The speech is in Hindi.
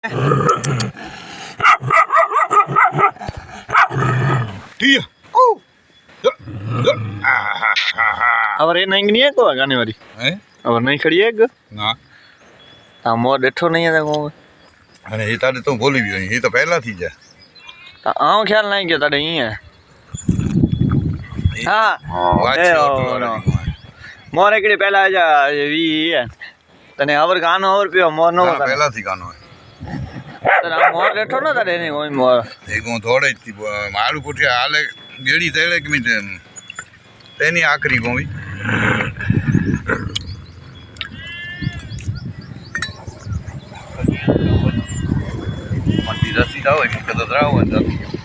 ठीक ये नहीं नहीं है को गाने वाली और नहीं खड़ी है ना ता मोर बैठो नहीं है को अरे ये तारे तो बोली भी ये तो पहला थी जा ता आओ ख्याल नहीं के तारे ही है हाँ ओ मोर एकड़ी पहला जा वी है तने और गानो और पियो मोर नो पहला थी गानो है થોડે જ મારું કોઠી હાલે ગેડી થયેલે કે મીઠે તેની આકરી ગોવી. રસી હોય કદાચ રાવ હોય